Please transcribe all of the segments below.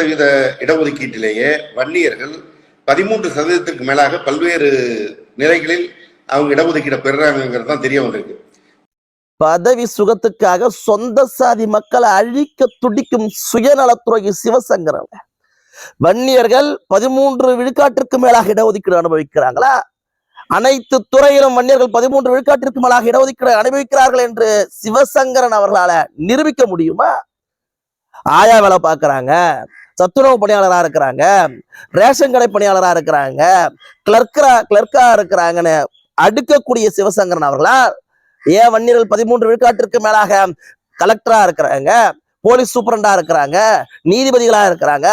சதவீத இடஒதுக்கீட்டிலேயே வன்னியர்கள் பதிமூன்று சதவீதத்திற்கு மேலாக பல்வேறு நிலைகளில் அவங்க இடஒதுக்கீடை பெறுறாங்கிறது தான் தெரிய வந்திருக்கு. பதவி சுகத்துக்காக சொந்த சாதி மக்களை அழிக்க துடிக்கும் சுயநலத்துறை சிவசங்கரன். வன்னியர்கள் பதிமூன்று விழுக்காட்டிற்கு மேலாக இடஒதுக்கீடு அனுபவிக்கிறாங்களா? அனைத்து துறையிலும் வன்னியர்கள் பதிமூன்று விழுக்காட்டிற்கு மேலாக இடஒதுக்கீடு அனுபவிக்கிறார்கள் என்று சிவசங்கரன் அவர்களால நிரூபிக்க முடியுமா? ஆயா வேலை பார்க்கறாங்க. சத்துணவு பணியாளரா இருக்கிறாங்க. ரேஷன் கடை பணியாளரா இருக்கிறாங்க. கிளர்க்கரா கிளர்க்கா இருக்கிறாங்கன்னு அடுக்கக்கூடிய சிவசங்கரன் அவர்களா? ஏன் வன்னியர்கள் பதிமூன்று விழுக்காட்டிற்கு மேலாக கலெக்டரா இருக்கிறாங்க. போலீஸ் சூப்பரண்டா இருக்கிறாங்க. நீதிபதிகளா இருக்கிறாங்க.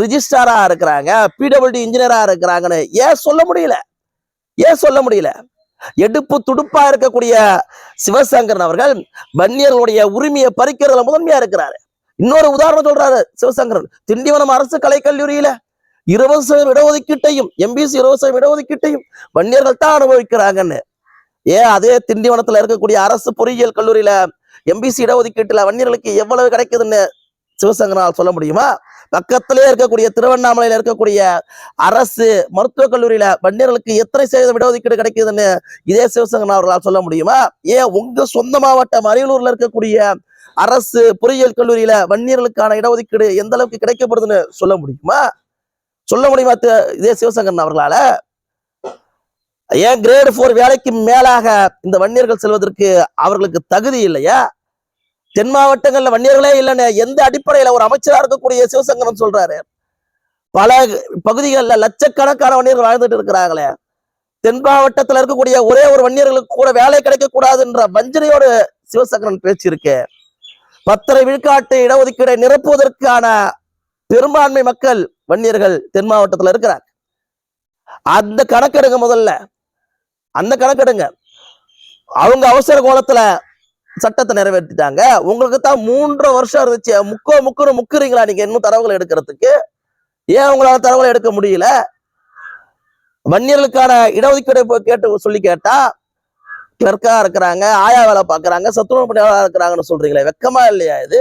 ரிஜிஸ்டாரா இருக்கிறாங்க. பிடபிள்யூடி இன்ஜினியரா இருக்கிறாங்கன்னு ஏன் சொல்ல முடியல? ஏன் சொல்ல முடியல? எடுப்பு துடுப்பா இருக்கக்கூடிய சிவசங்கரன் அவர்கள் வன்னியர்களுடைய உரிமையை பறிக்கிறதுல முதன்மையா இருக்கிறாரு. இன்னொரு உதாரணம் சொல்றாரு சிவசங்கரன். திண்டிவனம் அரசு கலைக்கல்லூரியில இருபது சதவீதம் இடஒதுக்கீட்டையும் எம்பிசி இருபது சதவீதம் இடஒதுக்கீட்டையும் வன்னியர்கள் தான் அனுபவிக்கிறாங்கன்னு. ஏன் அதே திண்டிவனத்துல இருக்கக்கூடிய அரசு பொறியியல் கல்லூரியில எம்பிசி இடஒதுக்கீட்டுல வன்னியர்களுக்கு எவ்வளவு கிடைக்குதுன்னு சிவசங்கரால் சொல்ல முடியுமா? பக்கத்திலே இருக்கக்கூடிய திருவண்ணாமலையில இருக்கக்கூடிய அரசு மருத்துவக் கல்லூரியில வன்னியர்களுக்கு எத்தனை சதவீதம் இடஒதுக்கீடு கிடைக்குதுன்னு இதே சிவசங்கரன் அவர்களால் சொல்ல முடியுமா? ஏன் உங்க சொந்த மாவட்டம் அரியலூர்ல இருக்கக்கூடிய அரசு பொறியியல் கல்லூரியில வன்னியர்களுக்கான இடஒதுக்கீடு எந்த அளவுக்கு கிடைக்கப்படுதுன்னு சொல்ல முடியுமா? சொல்ல முடியுமா இதே சிவசங்கரன் அவர்களால? ஏன் கிரேடு ஃபோர் வேலைக்கு மேலாக இந்த வன்னியர்கள் செல்வதற்கு அவர்களுக்கு தகுதி இல்லையா? தென் மாவட்டங்கள்ல வன்னியர்களே இல்லைன்னு எந்த அடிப்படையில ஒரு அமைச்சரா இருக்கக்கூடிய சிவசங்கரன் சொல்றாரு? பல பகுதிகளில் லட்சக்கணக்கான வன்னியர்கள் வாழ்ந்துட்டு இருக்கிறாங்களே. தென் மாவட்டத்துல இருக்கக்கூடிய ஒரே ஒரு வன்னியர்களுக்கு கூட வேலை கிடைக்க கூடாதுன்ற வஞ்சனையோடு சிவசங்கரன் பேச்சு இருக்கு. பத்தரை விழுக்காட்டு இடஒதுக்கீடை நிரப்புவதற்கான பெரும்பான்மை மக்கள் வன்னியர்கள் தென் மாவட்டத்துல இருக்கிறார் அந்த கணக்கெடுங்க முதல்ல. அந்த கணக்கெடுங்க. அவங்க அவசர கோலத்துல சட்டத்தை நிறைவேற்றிட்டாங்க. உங்களுக்கு தான் மூன்றரை வருஷம் இருந்துச்சு. முக்கோ முக்குன்னு முக்குறீங்களா நீங்க இன்னும் தரவுகளை எடுக்கிறதுக்கு? ஏன் உங்களால தரவுகளை எடுக்க முடியல? வன்னியர்களுக்கான இடஒதுக்கீடு கேட்டு சொல்லி கேட்டா கிளர்க்காக இருக்கிறாங்க ஆயா வேலை பார்க்குறாங்க சத்துணவு பணியாளராக இருக்கிறாங்கன்னு சொல்றீங்களே வெக்கமா இல்லையா இது?